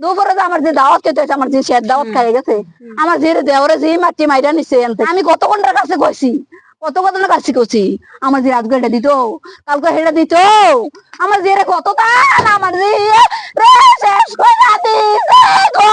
দুপুরে যে আমার যে দাওয়াত খেতে হয়েছে আমার যে শের দাওয়াত খাই গেছে আমার যে দেওরে যে মাটি মাইরা নিছে আমি কত ঘণ্টার কাছে কইছি কত কাছে কইছি আমার যে আজকে এটা দিত কালকে হেটা দিত আমার যে কত দান আমার যে শেষ কইরা দিছে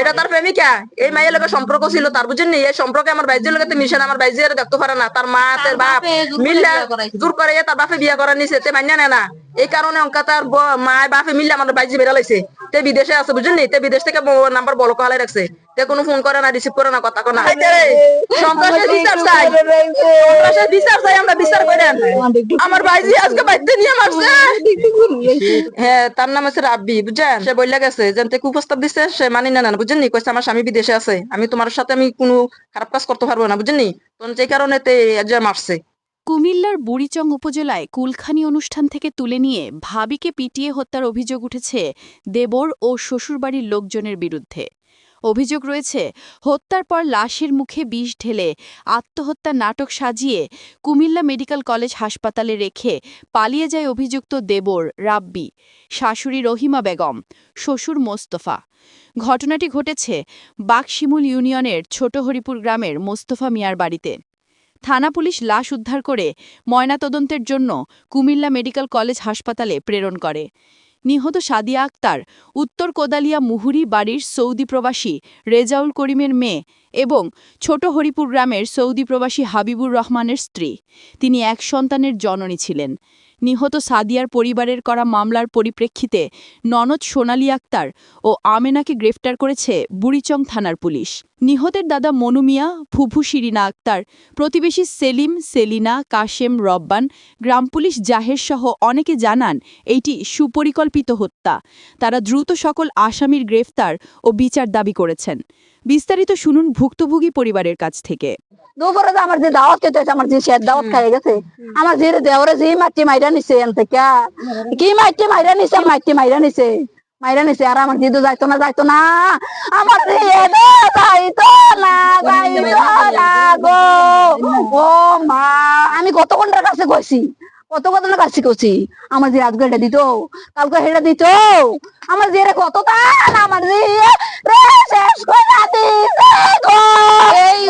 এটা তার প্রেমিকা এই মায়ের সম্পর্ক ছিল তার বুঝেননি এই সম্পর্কে আমার বাইজের লোকের মিশে না, আমার বাইজে আর দেখতে পারে না তার মা তার বাপ মিল্লা করে তার বাপে বিয়া করা নিছে তে মান্য না না। এই কারণে অঙ্কা তার মা বাপে মিললে আমার বাইজে বেড়া লাইছে। তে বিদেশে আছে বুঝেননি তে বিদেশ থেকে নাম্বার বলো কহালাই রাখছে। তে কোনো ফোন করে না রিসিভ করে না কথা কো না। সন্ত্রাসের বিচার চাই। সন্ত্রাসের বিচার চাই আমরা বিচার করেন আমার বাইজি আজকে বাইতে নিয়ে মারছে। হ্যাঁ তার নাম আছে রাব্বি বুঝছেন? সে বললে গেছে যে তে কুপ্রস্তাব দিছে সে মানি না না বুঝছেন নি? কইছে আমার স্বামী বিদেশে আছে। আমি তোমার সাথে আমি কোনো খারাপ কাজ করতে পারব না নি? তখন সেই কারণে তে মারছে। কুমিল্লার বুড়িচং উপজেলায় কুলখানি অনুষ্ঠান থেকে তুলে নিয়ে ভাবিকে পিটিয়ে হত্যার অভিযোগ উঠেছে দেবর ও শ্বশুরবাড়ির লোকজনের বিরুদ্ধে। অভিযোগ রয়েছে, হত্যার পর লাশের মুখে বিষ ঢেলে আত্মহত্যা নাটক সাজিয়ে কুমিল্লা মেডিকেল কলেজ হাসপাতালে রেখে পালিয়ে যায় অভিযুক্ত দেবর, রাব্বি, শাশুড়ি রহিমা বেগম, শ্বশুর মোস্তফা। ঘটনাটি ঘটেছে বাকশিমুল ইউনিয়নের ছোট হরিপুর গ্রামের মোস্তফা মিয়ার বাড়িতে। থানা পুলিশ লাশ উদ্ধার করে ময়নাতদন্তের জন্য কুমিল্লা মেডিকেল কলেজ হাসপাতালে প্রেরণ করে। নিহত সাদিয়া আক্তার, উত্তর কোদালিয়া মুহুরি বাড়ির সৌদি প্রবাসী রেজাউল করিমের মেয়ে এবং ছোট হরিপুর গ্রামের সৌদি প্রবাসী হাবিবুর রহমানের স্ত্রী। তিনি এক সন্তানের জননী ছিলেন। নিহত সাদিয়ার পরিবারের করা মামলার পরিপ্রেক্ষিতে ননদ সোনালী আক্তার ও আমেনাকে গ্রেফতার করেছে বুড়িচং থানার পুলিশ। নিহতের দাদা মনু মিয়া, ফুফু শিরিনা আক্তার, প্রতিবেশী সেলিম, সেলিনা, কাশেম, রব্বান, গ্রাম পুলিশ জাহের সহ অনেকে জানান এইটি সুপরিকল্পিত হত্যা। তারা দ্রুত সকল আসামির গ্রেফতার ও বিচার দাবি করেছেন। বিস্তারিত শুনুন ভুক্তভোগী পরিবারের কাছ থেকে। দুপুরে আমার যে দাওয়াত খেতে আমার যে দাওয়াত খাই গেছে। আমার যে দেওরে যে মাটি মাইরা নিছে এনতে কে? কি মাটি মাইরা নিছে? মাটি মাইরা নিছে। মাইরা নিছে। আর আমার দিদু যাইতো না যাইতো না। আমার যাইতো না যাইতো না গো। ও মা আমি কত ঘণ্টার কাছে কইছি? কত ঘণ্টার কাছে কইছি? আমার যে আজকে এটা দিত কালকে হেটা দিত। আমার যে রে কত দান আমার যে রে শেষ কইরা দিছে গো এই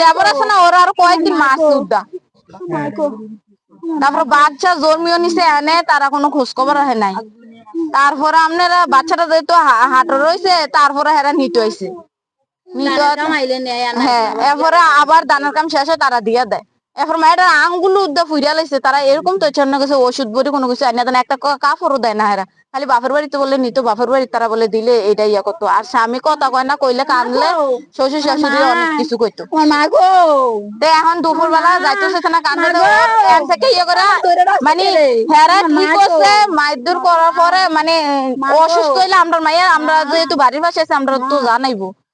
দেবর আছে না ওরা আর মাস তারপর বাচ্চা জন্মিও নিছে এনে তারা কোনো খোঁজ খবর রাখে নাই। তারপরে আপনারা বাচ্চাটা যেহেতু হাঁটো রয়েছে তারপরে হেরা নিতে হয়েছে হ্যাঁ এরপরে আবার দানের কাম শেষে হয় তারা দিয়া দেয়। এরপর মায়েরা আঙ্গুলো উদ্দা ফুইরা লাইছে তারা এরকম তো ইচ্ছা গেছে ওষুধ বড়ি কোনো কিছু আইনা দেন একটা কাপড়ও দেয় না হেরা খালি বাপের বাড়িতে বলে নিত বাপের বাড়ি তারা বলে দিলে এটা ইয়া করতো। আর স্বামী কথা কয় না কইলে কানলে শ্বশুর শাশুড়ি অনেক কিছু গো তে এখন দুপুর বেলা যাইতেছে না কান্দে থেকে ইয়ে করে মানে। হেরা কি করছে। মাইদুর করার পরে মানে অসুস্থ হইলে আমরা মাইয়া আমরা যেহেতু বাড়ির পাশে আছি আমরা তো জানাইবো।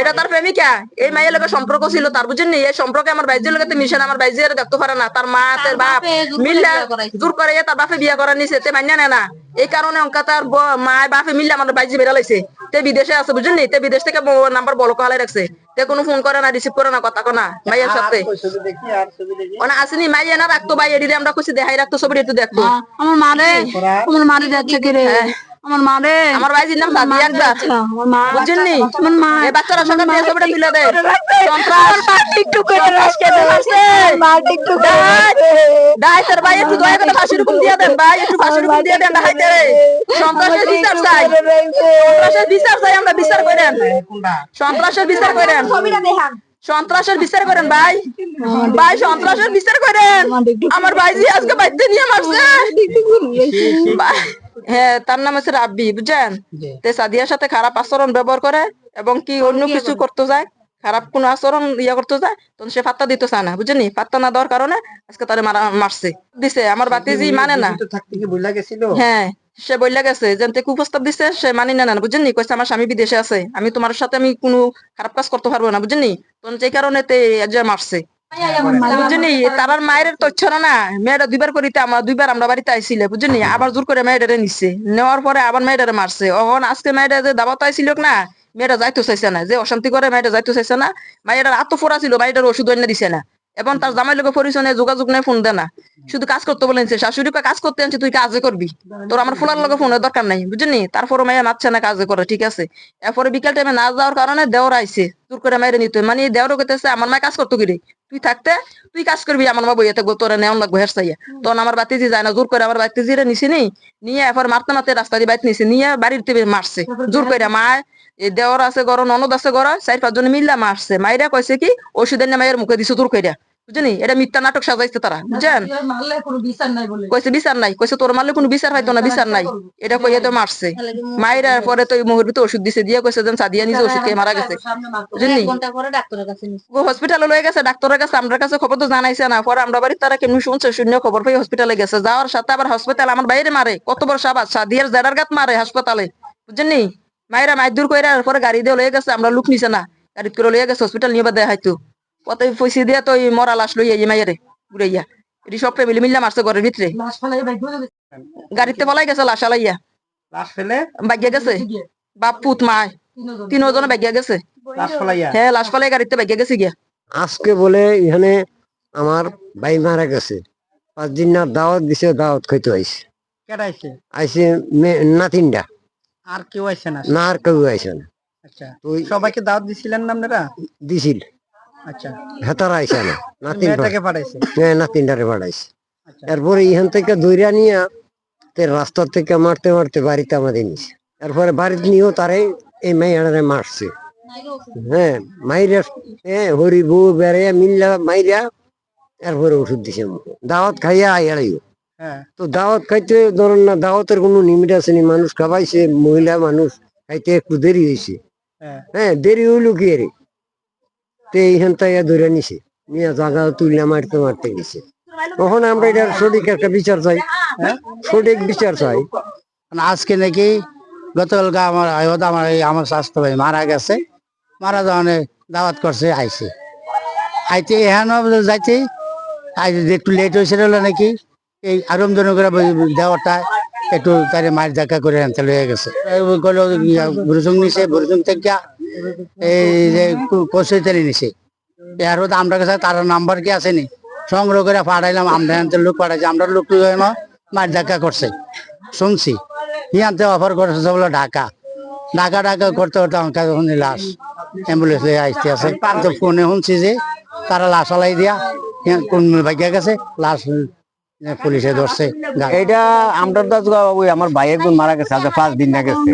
এটা তার প্রেমিকা এই মায়ের লোকের সম্পর্ক ছিল তার বুঝেননি এই সম্পর্কে আমার বাইজের লোকের মিশে না, আমার বাইজে দেখতে পারে না তার মা তার বাপ মিল্লা জোর করে তার বাপে বিয়া করা নিছে তে মান্য না না এই কারণে অঙ্কা তার মা বাপে মিললে আমার বাইজে বেড়া লাইছে তে বিদেশে আছে বুঝেননি তে বিদেশ থেকে নাম্বার বলো কহালাই রাখছে তে কোনো ফোন করে না রিসিভ করে না কথা কো না মাইয়ের সাথে মানে আসেনি মাইয়া না রাখতো ভাই এদিকে আমরা খুশি দেখাই রাখতো ছবি একটু দেখতো আমার মা রে আমার মা রে যাচ্ছে কি রে আমার মা রে। আমার ভাইজির নাম সাদি একটা আমার মা বুঝেননি আমার মা। এই বাচ্চারা সঙ্গে বিয়ে ছবিটা তুলে দেয় আমার মা টিকটক করে রাখছে মা টিকটক দাই ভাই একটু দয়া করে ফাঁসির হুকুম দিয়ে দেন ভাই একটু ফাঁসির হুকুম দিয়ে দেন দাহাই দে সন্ত্রাসের বিচার চাই। সন্ত্রাসের বিচার চাই আমরা বিচার করেন সন্ত্রাসের বিচার করেন সন্ত্রাসের বিচার করেন ভাই। ভাই সন্ত্রাসের বিচার করেন। আমার ভাইজি আজকে বাইতে নিয়ে মারছে। হ্যাঁ তার নাম হচ্ছে রাব্বি বুঝছেন? তে সাদিয়ার সাথে খারাপ আচরণ ব্যবহার করে এবং কি অন্য কিছু করতে যায় খারাপ কোন আচরণ ইয়া করতে যায় তখন সে পাত্তা দিতে চায় না বুঝছেনি পাত্তা না দেওয়ার কারণে আজকে তারে মারা মারছে। দিছে। আমার বাতিজি মানে না। হ্যাঁ। সে বললে গেছে যে তে কুপ্রস্তাব দিছে সে মানি না না বুঝেননি? কইছে আমার স্বামী বিদেশে আছে আমি তোমার সাথে আমি কোনো খারাপ কাজ করতে পারব না বুঝেননি? তখন যে কারণে তে যে মারছে। বুঝলি তারার মায়ের তথ্য না মেয়েটা দুইবার করিতে আমার দুইবার আমরা বাড়িতে আইছিলে বুঝলি আবার জোর করে মেয়েটারে নিচ্ছে নেওয়ার পরে আবার মেয়েটারে মারছে। এখন আজকে মেয়েটা যে দাবাত আইছিল না মেয়েটা যাইতে চাইছে না যে অশান্তি করে মেয়েটা যাইতে চাইছে না মায়ের আত্মফোরা ছিল মায়েটার ওষুধ এনে দিছে না। এবং তার জামাই লোকে পরিচয় নেই যোগাযোগ নেই, ফোন দেয় না। শুধু কাজ করতে বলেছে শাশুড়ি কাজ করতে আনছে, তুই কাজে করবি। তোর আমার ফুলার লগে ফোনের দরকার নাই, বুঝলি? তারপরে মেয়ে মারছে না, কাজে করে, ঠিক আছে? এরপরে বিকেল টাইমে না যাওয়ার কারণে দেওর আইছে, জোর করে মেয়েরে নিতে। মানে দেওর কইতেছে, আমার মায় কাজ করতো কি তুই থাকতে, তুই কাজ করবি, আমার মা বইয়ে থাকব, তোরা নেওয়ান লাগবো, হের চাইয়া তখন আমার বাতিজি যায় না, জোর করে আমার বাতিজিরে নিছি নি, নিয়ে এরপর মারতে মারতে রাস্তা দিয়ে বাইতে নিছে, নিয়ে বাড়ির থেকে মারছে, জোর করে মা দেওর আছে গর ননদ আছে গর চার পাঁচজন মিল্লা মারছে মাইরা কইছে কি ওষুধের না মায়ের মুখে দিছে তোর কইরা। বুঝলি? এটা মিথ্যা নাটক সাজাইছে তারা। বুঝছেন? কইছে বিচার নাই। কইছে তোর মারলে কোনো বিচার হয়তো না বিচার নাই। এটা কইয়া তো মারছে। মায়ের পরে তো মুহুর ভিতরে ওষুধ দিছে। দিয়ে কইছে যেন সাদিয়া নিজে ওষুধ খেয়ে মারা গেছে। বুঝলি? ও হসপিটালে লয়ে গেছে ডাক্তারের কাছে আমার কাছে খবর তো জানাইছে না। পরে আমরা বাড়ির তারা কেমনি শুনছে শূন্য খবর পেয়ে হসপিটালে গেছে। যাওয়ার সাথে আবার হসপিটাল আমার বাইরে মারে। কত বড় সাবাস সাদিয়ার জেডার গাত মারে হাসপাতালে বুঝলি? মায়েরা মায়ের দূর করে পরে গাড়ি দিয়ে লয়ে গেছে আমরা লুক নিছে না। গাড়ি করে লয়ে গেছে হসপিটাল নিয়ে দেয় হয়তো। কত পয়সা দিয়ে তো মরা লাশ লইয়া এই মায়েরে ঘুরাইয়া। এটি সব ফ্যামিলি মিল্লা মারছে ঘরের ভিতরে। গাড়িতে পলাই গেছে লাশ আলাইয়া। লাশ ফেলে? বাগিয়া গেছে? বাপ পুত মায় তিনজনে। বাগিয়া গেছে। হ্যাঁ লাশ পালাই গাড়িতে বাগিয়া গেছে গিয়া। আজকে বলে এখানে আমার ভাই মারা গেছে। পাঁচ দিন না দাওয়াত দিছে দাওয়াত খাইতে আইছে মে- নাতিনটা। আর কেউ আইছে না? না আর কেউ আইছে না। আচ্ছা। সবাইকে দাওয়াত দিছিলেন না আপনারা? দিছিল। আচ্ছা। হেতার আইছে না। নাতিন মেয়েটাকে পাঠাইছে? নাতিনটারে বাড়াইছে আচ্ছা। এরপরে ইহান থেকে দৈরা নিয়ে তে রাস্তা থেকে মারতে মারতে বাড়িতে আমাদের নিছে। এরপরে বাড়িতে নিয়েও তারে এই মেয়েটারে মারছে। হ্যাঁ মাইরা হ্যাঁ হরি বউ বেড়ে মিল্লা মাইরা এরপরে ওষুধ দিছে। দাওয়াত খাইয়া আইয়ালাইও হ্যাঁ। তো দাওয়াত খাইতে ধরেন না দাওয়াতের কোনো লিমিট আছে নি? মানুষ খাবাইছে মহিলা মানুষ খাইতে একটু দেরি হয়েছে হ্যাঁ। হ্যাঁ দেরি হইল কি আরে তে এইখান থেকে ধরে নিছে। নিয়ে জায়গা তুললে মারতে মারতে গেছে তখন আমরা এটার সঠিক একটা বিচার চাই। হ্যাঁ? সঠিক বিচার চাই। মানে আজকে নাকি গতকালকে আমার আয়ত আমার এই আমার স্বাস্থ্য ভাই মারা গেছে। মারা যাওয়ানে দাওয়াত করছে আইছে। আইতে এখান যাইতে? আই একটু লেট হয়েছিল নাকি? এই আরমজন করে দেওয়াটা একটু তারে মার দেখা করে আনতে লয়ে গেছে। গেল বুরুজুং নিছে বুরুজুং থেকে এই যে কচুইতালি নিছে। এর আমরা কাছে তার নাম্বার কি আসেনি সংগ্রহ করে পাঠাইলাম আমরা আনতে লোক পাঠাইছি আমরা লোক মার দেখা করছে। শুনছি ই ইয়াতে অফার করেছে বলে ঢাকা। ঢাকা ঢাকা করতে করতে আমার কাছে শুনি লাশ। অ্যাম্বুলেন্স হয়ে আসতে আছে। ফোনে শুনছি যে তারা লাশ আলাই দিয়া কোন ভাগ্যা গেছে? লাশ পুলিশে ধরছে। এইটা আমরা তো ওই আমার ভাই একজন মারা গেছে আজ পাঁচ দিন না গেছে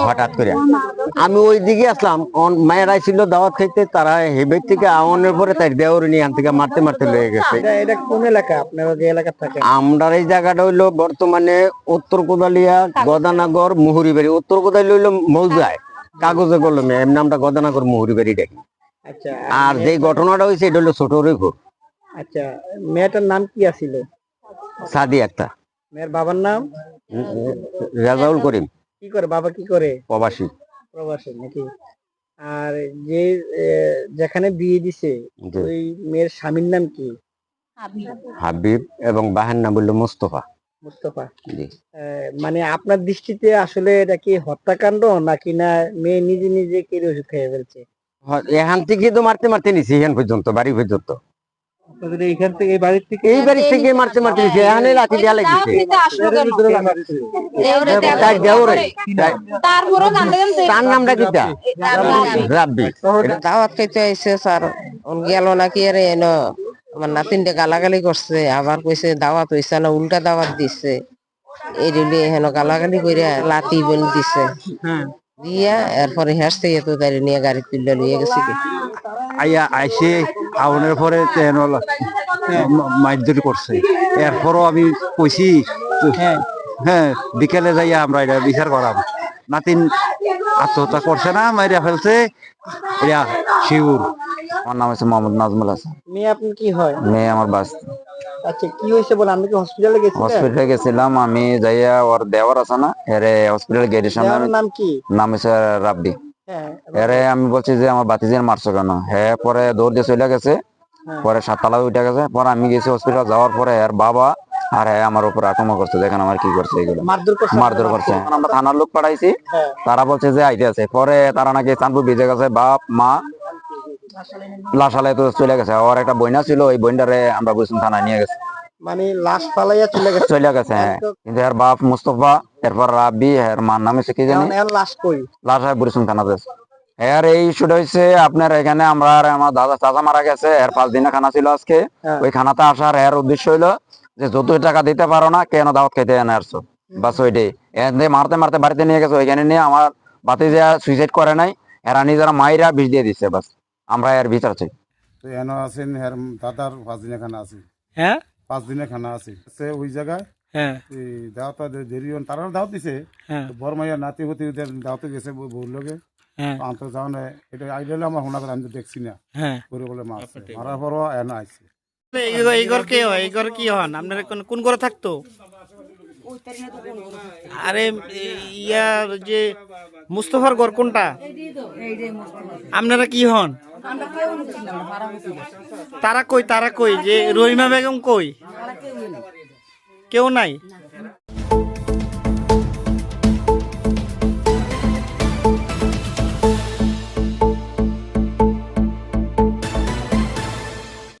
হঠাৎ করে। আমি ওই দিকে আসলাম অন- মায়ের আইছিল দাওয়াত খাইতে তারা হেবের থেকে আওয়ানোর পরে তাই দেওয়ার নিয়ে থেকে মারতে মারতে লয়ে গেছে। এটা এটা কোন এলাকা? আপনারা যে এলাকা থাকে? আমরা এই জায়গাটা হইল বর্তমানে উত্তর কোদালিয়া গদানগর মুহুরিবাড়ি। উত্তর কোদালি হইল মৌজায় কাগজে কলমে এমনি আমরা গদানগর মুহুরিবাড়ি ডাকি। আচ্ছা আর যে ঘটনাটা হয়েছে এটা হলো ছোট ঘর আচ্ছা মেয়েটার নাম কি আছিল? সাদি একটা। মেয়ের বাবার নাম? রাজাউল করিম। কি করে বাবা কি করে? প্রবাসী। প্রবাসী নাকি? আর যে যেখানে বিয়ে দিছে ওই মেয়ের স্বামীর নাম কি? হাবিব। এবং বাহের নাম বলল মুস্তফা। মুস্তফা। মানে আপনার দৃষ্টিতে আসলে এটা কি হত্যাকাণ্ড নাকি না মেয়ে নিজে নিজে কেড়ে ওষুধ খেয়ে ফেলছে? এখান থেকে তো মারতে মারতে নিছি এখান পর্যন্ত বাড়ি পর্যন্ত। এইখান থেকে এই বাড়ির থেকে? এই বাড়ি থেকে মারতে মারতে নিছি এখানে লাঠি দেওয়া লাগিছে। তাই দেওরে তারপরে কান্দে তার নামটা কিটা রাব্বি। দাওয়াত খাইতে আইছে স্যার। গেল নাকি আরে এনো আমার নাতিনটা গালাগালি করছে। আবার কইছে দাওয়াত হইছে না উল্টা দাওয়াত দিছে। এই রিলি হেন গালাগালি কইরা লাতি বন দিছে। হ্যাঁ। দিয়া এরপরে হাসতে তো তাই নিয়ে গাড়ি তুলে নিয়ে গেছে আইয়া আইসে আউনের পরে তেন মাইদুরি করছে। এরপরও আমি কইছি হ্যাঁ। হ্যাঁ বিকেলে যাইয়া আমরা এটা বিচার করাম। নাতিন আত্মহত্যা করছে না মাইরা ফেলছে। Yeah sure. আমার নাম হচ্ছে মোহাম্মদ নাজমুল হাসান। মেয়ে আপনি কি হয়? মেয়ে আমার বাস। আচ্ছা কি হয়েছে বলে? আপনি কি হসপিটালে গেছিলেন হসপিটালে গেছিলাম আমি যাইয়া ওর দেওয়ার আছে না এরে হসপিটাল গেটের সামনে নাম কি? নাম হচ্ছে রাব্বি। এরে আমি বলছি যে আমার বাতিজের মারছো কেন? হ্যাঁ পরে দৌড় দিয়ে চলে গেছে। পরে সাততলা উঠে গেছে। পরে আমি গেছি হসপিটাল যাওয়ার পরে আর বাবা আর হ্যাঁ আমার উপর আক্রমণ করছে। দেখেন আমার কি করছে এগুলো। মারধর করছে। আমরা থানার লোক পাঠাইছি। তারা বলছে যে আইতে আছে। পরে তারা নাকি চাঁদপুর ভিজে গেছে। বাপ মা লাশালাই তো চলে গেছে। ওর একটা বইনা ছিল। ওই বইনটারে আমরা বুঝুন থানায় নিয়ে গেছে। মানে লাশ ফালাইয়া চলে গেছে। চলে গেছে হ্যাঁ। কিন্তু এর বাপ মুস্তফা এরপর রাবি এর মার নামে সে কি জানি? এর লাশ কই? লাশ হয় বুড়িসুন আছে। এর এই ইস্যুটা আপনার এখানে আমরা আর আমার দাদা চাচা মারা গেছে এর পাঁচ দিনের খানা ছিল আজকে। হ্যাঁ। ওই খানাতে আসার এর উদ্দেশ্য হইল যে যত টাকা দিতে পারো না কেন দাওয়াত খেতে এনে আসছো? বাস ওইটাই। এর দিয়ে মারতে মারতে বাড়িতে নিয়ে গেছে ওইখানে নিয়ে আমার বাতি যা সুইসাইড করে নাই এরা নিজেরা মাইরা বিষ দিয়ে দিচ্ছে বাস। আমরা এর বিচার চাই। তো এন আছেন হের দাদার পাঁচ দিনের খানা আছে। হ্যাঁ? পাঁচ দিনের খানা আছে। সে ওই জায়গায় হ্যাঁ। এই দেরি হন দাওয়াত দিছে। হ্যাঁ। তো বড় মাইয়া নাতি হতে ওদের দাওয়াতে গেছে বউর লগে। হ্যাঁ। আন্ত যাও এটা আইডিয়ালে আমার শোনা করে আমি তো দেখছি না। হ্যাঁ। করে বলে মারছে। মারার পরও এন আইছে। এই ঘর কে হয়? এই ঘর কি হন? আপনারা কোন কোন ঘরে থাকতো? আরে ইয়ার যে মুস্তফার ঘর কোনটা? আপনারা কি হন? তারা কই তারা কই? যে রহিমা বেগম কই? কেউ নাই?